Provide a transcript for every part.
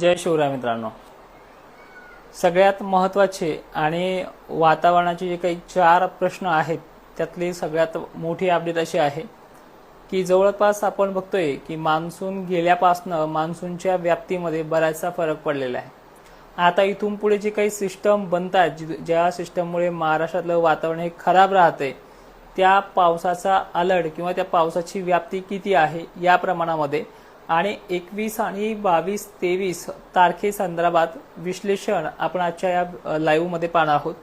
जय शिवराय मित्रांनो. सगळ्यात महत्त्वाचे आणि वातावरणाचे जे काही चार प्रश्न आहेत त्यातली सगळ्यात मोठी अपडेट अशी आहे की जवळपास आपण बघतोय की मान्सून गेल्यापासनं मान्सूनच्या व्याप्तीमध्ये बराचसा फरक पडलेला आहे. आता इथून पुढे जे काही सिस्टम बनतात ज्या सिस्टममुळे महाराष्ट्रातलं वातावरण हे खराब राहते त्या पावसाचा अलर्ट किंवा त्या पावसाची व्याप्ती किती आहे या प्रमाणामध्ये आणि एकवीस आणि बावीस तेवीस तारखेसंदर्भात विश्लेषण आपण आजच्या या लाईव्हमध्ये पाहणार आहोत.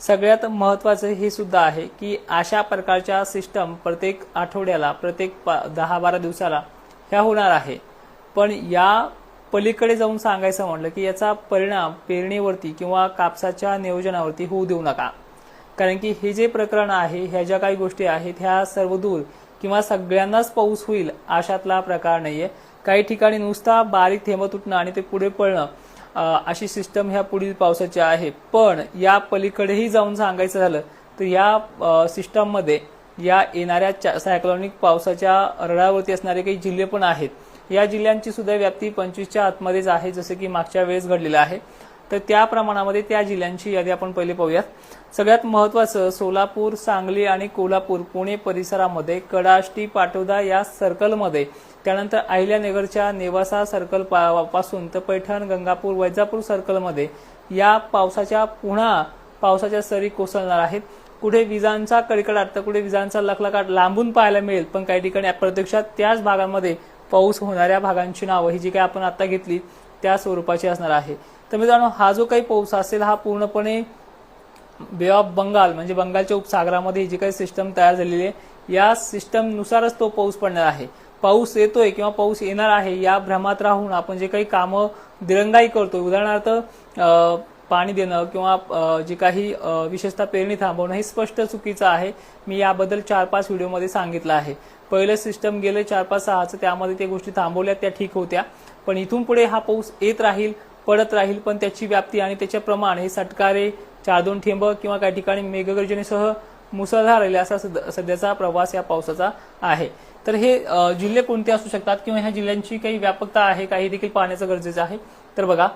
सगळ्यात महत्त्वाचं हे सुद्धा आहे की अशा प्रकारच्या सिस्टम प्रत्येक आठवड्याला प्रत्येक पा- दहा बारा दिवसाला ह्या होणार आहे. पण या पलीकडे जाऊन सांगायचं म्हटलं की याचा परिणाम पेरणीवरती किंवा कापसाच्या नियोजनावरती होऊ देऊ नका. कारण की हे जे प्रकरण आहे ह्या ज्या काही गोष्टी आहेत ह्या सर्वदूर किंवा सगळ्यांनाच पाऊस होईल अशातला प्रकार नाहीये. काही ठिकाणी नुसता बारीक थेंब तुटणं आणि ते पुढे पळणं अशी सिस्टम ह्या पुढील पावसाची आहे. पण या पलीकडेही जाऊन सांगायचं झालं तर या सिस्टममध्ये या येणाऱ्या सायक्लॉनिक पावसाच्या रडावरती असणारे काही जिल्हे पण आहेत. या जिल्ह्यांची सुद्धा व्याप्ती पंचवीसच्या आतमध्येच आहे जसं की मागच्या वेळेस घडलेलं आहे. तर त्या प्रमाणामध्ये त्या जिल्ह्यांची यादी आपण पहिले पाहूयात. सगळ्यात महत्वाचं सोलापूर सांगली आणि कोल्हापूर पुणे परिसरामध्ये कडाष्टी पाटोदा या सर्कलमध्ये त्यानंतर अहिल्यानगरच्या नेवासा सर्कलपासून तर पैठण गंगापूर वैजापूर सर्कलमध्ये या पावसाच्या पुन्हा पावसाच्या सरी कोसळणार आहेत. कुठे विजांचा कडकडाट तर कुठे विजांचा लखलकाट लांबून पाहायला मिळेल पण काही ठिकाणी प्रत्यक्षात त्याच भागांमध्ये पाऊस होणाऱ्या भागांची नावं ही जी काही आपण आता घेतली त्या स्वरूपाची असणार आहे. तर मित्रांनो हा जो काही पाऊस असेल हा पूर्णपणे बे ऑफ बंगाल म्हणजे बंगालच्या उपसागरामध्ये जी काही सिस्टम तयार झालेली आहे या सिस्टमनुसारच तो पाऊस पडणार आहे. पाऊस येतोय किंवा पाऊस येणार आहे या भ्रमात राहून आपण जे काही कामं दिरंगाई करतोय. उदाहरणार्थ पाणी देणं किंवा जे काही विशेषतः पेरणी थांबवणं हे स्पष्ट चुकीचं आहे. मी याबद्दल चार पाच व्हिडिओमध्ये सांगितलं आहे. पहिलं सिस्टम गेले चार पाच सहाचं त्यामध्ये त्या गोष्टी थांबवल्या त्या ठीक होत्या. पण इथून पुढे हा पाऊस येत राहील पडत राहील पण त्याची व्याप्ती आणि त्याचे प्रमाण हे सटकारे चार दोन ठेंब किंवा काही ठिकाणी मेघगर्जनेसह मुसळधार राहिले असा सद- सध्याचा प्रवास या पावसाचा आहे. तर हे जिल्हे कोणते असू शकतात किंवा ह्या जिल्ह्यांची काही व्यापकता आहे काही देखील पाहण्याचं गरजेचं आहे? तर बघा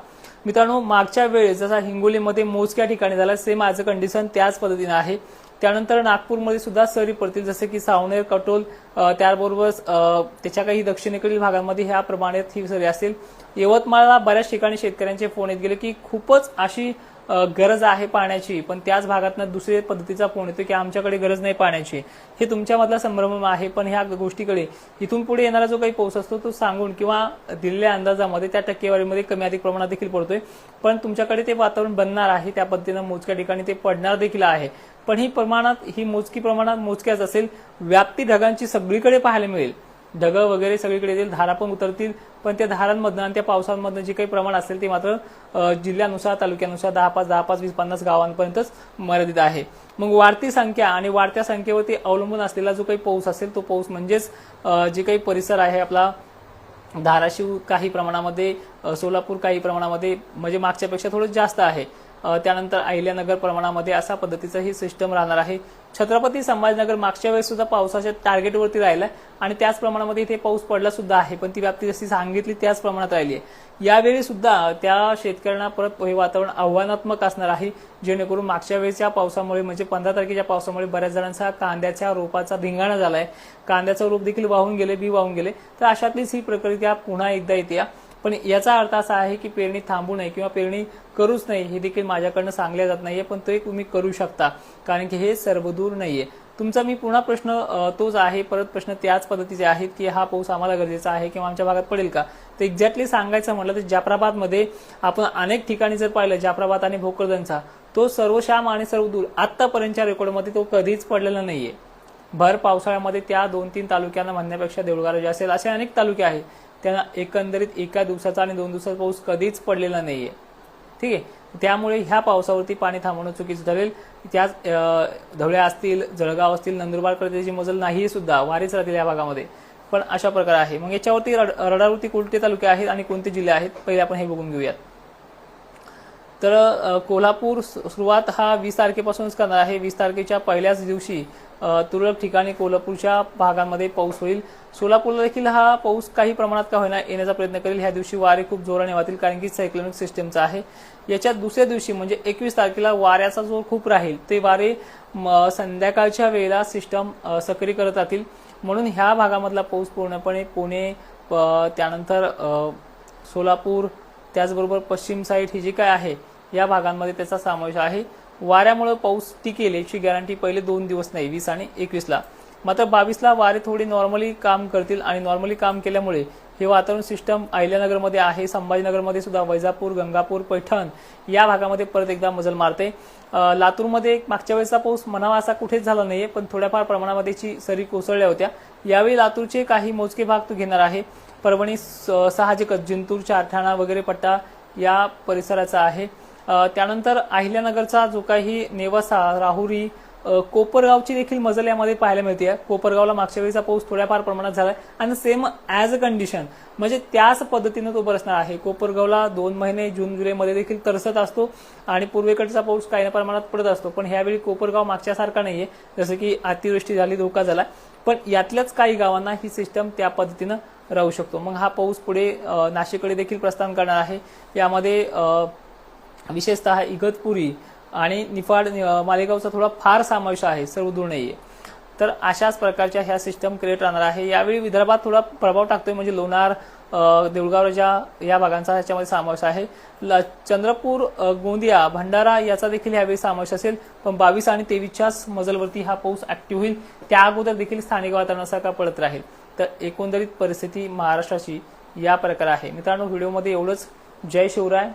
मित्रांनो मागच्या वेळेस जसा हिंगोलीमध्ये मोजक्या ठिकाणी झाला सेम आज कंडिशन त्याच पद्धतीनं आहे. त्यानंतर नागपूरमध्ये सुद्धा सरी पडतील जसे की सावनेर कटोल त्याबरोबर त्याच्या काही दक्षिणेकडील भागांमध्ये ह्या प्रमाणात ही सरी असेल यवतमाळला बऱ्याच ठिकाणी शेतकऱ्यांचे फोन येत गेले की खूपच अशी गरज आहे पाण्याची. पण त्याच भागातनं दुसऱ्या पद्धतीचा फोन येतो की आमच्याकडे गरज नाही पाण्याची. हे तुमच्यामधला संभ्रम आहे पण ह्या गोष्टीकडे इथून पुढे येणारा जो काही पाऊस असतो तो सांगून किंवा दिलेल्या अंदाजामध्ये त्या टक्केवारीमध्ये कमी अधिक प्रमाणात देखील पडतोय. पण तुमच्याकडे ते वातावरण बनणार आहे त्या पद्धतीनं मोजक्या ठिकाणी ते पडणार देखील आहे. पण ही प्रमाणात ही मोजकी प्रमाणात मोजक्याच असेल व्याप्ती ढगांची सगळीकडे पाहायला मिळेल. ढगं वगैरे सगळीकडे येतील धारा पण उतरतील पण त्या धारांमधनं आणि त्या पावसांमधनं जे काही प्रमाण असेल ते मात्र जिल्ह्यानुसार तालुक्यानुसार दहा पाच दहा पाच वीस पन्नास गावांपर्यंतच मर्यादित आहे. मग वाढती संख्या आणि वाढत्या संख्येवरती अवलंबून असलेला जो काही पाऊस असेल तो पाऊस म्हणजेच जे काही परिसर आहे आपला धाराशिव काही प्रमाणामध्ये सोलापूर काही प्रमाणामध्ये म्हणजे मागच्यापेक्षा थोडं जास्त आहे. त्यानंतर अहिल्यानगर प्रमाणामध्ये अशा पद्धतीचं ही सिस्टम राहणार आहे. छत्रपती संभाजीनगर मागच्या वेळेस सुद्धा पावसाच्या टार्गेटवरती राहिला आणि त्याच प्रमाणामध्ये इथे पाऊस पडला सुद्धा आहे. पण ती व्याप्ती जशी सांगितली त्याच प्रमाणात राहिली आहे. यावेळी सुद्धा त्या शेतकऱ्यांना परत हे वातावरण आव्हानात्मक असणार आहे. जेणेकरून मागच्या वेळेच्या पावसामुळे म्हणजे पंधरा तारखेच्या पावसामुळे बऱ्याच जणांचा कांद्याच्या रोपाचा धिंगाणा झालाय. कांद्याचं रोप देखील वाहून गेले बी वाहून गेले. तर अशातलीच ही प्रक्रिया पुन्हा एकदा येते. पण याचा अर्थ असा आहे की पेरणी थांबू नये किंवा पेरणी करूच नाही हे देखील माझ्याकडनं सांगल्या जात नाहीये पण ते तुम्ही करू शकता कारण की हे सर्वदूर नाहीये. तुमचा मी पुन्हा प्रश्न तोच आहे परत प्रश्न त्याच पद्धतीचे आहेत की हा पाऊस आम्हाला गरजेचा आहे किंवा आमच्या भागात पडेल का? तर एक्झॅक्टली सांगायचं म्हटलं तर जाफराबादमध्ये आपण अनेक ठिकाणी जर पाहिलं जाफराबाद आणि भोकरदनचा तो सर्वश्याम आणि सर्वदूर आतापर्यंतच्या रेकॉर्डमध्ये तो कधीच पडलेला नाहीये. भर पावसाळ्यामध्ये त्या दोन तीन तालुक्यांना म्हणण्यापेक्षा देऊळगाव जे असेल असे अनेक तालुके आहेत. त्यांना एकंदरीत एका दिवसाचा आणि दोन दिवसाचा पाऊस कधीच पडलेला नाहीये. ठीक आहे? त्यामुळे ह्या पावसावरती पाणी थांबवणं चुकीचं ठरेल. त्याच धवळ्या असतील जळगाव असतील नंदुरबार त्याची मजल नाही सुद्धा. वारीच राहतील या भागामध्ये. पण अशा प्रकार आहे. मग याच्यावरती रड- रडारवरती कोणते तालुके आहेत आणि कोणते जिल्हे आहेत? पहिले आपण हे बघून घेऊयात. तर कोल्हापूर सु- सुरुवात हा वीस तारखेपासूनच करणार आहे. वीस तारखेच्या पहिल्याच दिवशी तुरळक ठिकाणी कोल्हापूरच्या भागांमध्ये पाऊस होईल. सोलापूरला देखील हा पाऊस काही प्रमाणात का होईना येण्याचा प्रयत्न करेल. ह्या दिवशी वारे खूप जोराने वाहतील कारण की सायक्लोनिक सिस्टमचा आहे. याच्यात दुसऱ्या दिवशी म्हणजे एकवीस तारखेला वाऱ्याचा जोर खूप राहील. ते वारे म, संध्याकाळच्या वेळेला सिस्टम सक्रिय करत राहतील. म्हणून ह्या भागामधला पाऊस पूर्णपणे पुणे प- त्यानंतर सोलापूर त्याचबरोबर पश्चिम साईड ही जी काय आहे या भागांमध्ये त्याचा समावेश आहे. वाऱ्यामुळे पाऊस टिकेल याची गॅरंटी पहिले दोन दिवस नाही वीस आणि एकवीसला मात्र बावीसला वारे थोडी नॉर्मली काम करतील आणि नॉर्मली काम केल्यामुळे हे वातावरण सिस्टम अहिल्यानगरमध्ये आहे संभाजीनगरमध्ये सुद्धा वैजापूर गंगापूर पैठण या भागामध्ये परत एकदा मजल मारते. लातूरमध्ये एक मागच्या वेळेचा पाऊस म्हणावा असा कुठेच झाला नाहीये पण थोड्याफार प्रमाणामध्येची सरी कोसळल्या होत्या. यावेळी लातूरचे काही मोजके भाग तो घेणार आहे. परभणी स- साहजिकच जिंतूर चारठाणा वगैरे पट्टा या परिसराचा आहे. त्यानंतर अहिल्यानगरचा जो काही नेवासा राहुरी कोपरगावची देखील मजल यामध्ये पाहायला मिळते. कोपरगावला मागच्या वेळीचा पाऊस थोड्याफार प्रमाणात झालाय. आणि सेम ॲज अ कंडिशन म्हणजे त्याच पद्धतीनं तो बरसणार आहे. कोपरगावला दोन महिने जून जुलैमध्ये देखील तरसत असतो आणि पूर्वेकडचा पाऊस काही प्रमाणात पडत असतो. पण ह्यावेळी कोपरगाव मागच्यासारखा नाहीये. जसं की अतिवृष्टी झाली धोका झाला. पण यातल्याच काही गावांना ही सिस्टम त्या पद्धतीनं राहू शकतो. मग हा पाऊस पुढे नाशिककडे देखील प्रस्थान करणार आहे. यामध्ये विशेषतः इगतपुरी आणि निफाड मालेगावचा थोडा फार समावेश आहे सर्व दूर नाहीये. तर अशाच प्रकारच्या ह्या सिस्टम क्रिएट राहणार आहे. यावेळी विदर्भात थोडा प्रभाव टाकतोय म्हणजे लोणार देऊळगावच्या या भागांचा ह्याच्यामध्ये समावेश आहे. ल- चंद्रपूर गोंदिया भंडारा याचा देखील यावेळी समावेश असेल. पण बावीस आणि तेवीसच्याच मजलवरती हा पाऊस ऍक्टिव्ह होईल. त्या अगोदर देखील स्थानिक वातावरणासारखा पडत राहील. तर एकंदरीत परिस्थिती महाराष्ट्राची या प्रकार आहे. मित्रांनो व्हिडिओमध्ये एवढंच. जय शिवराय.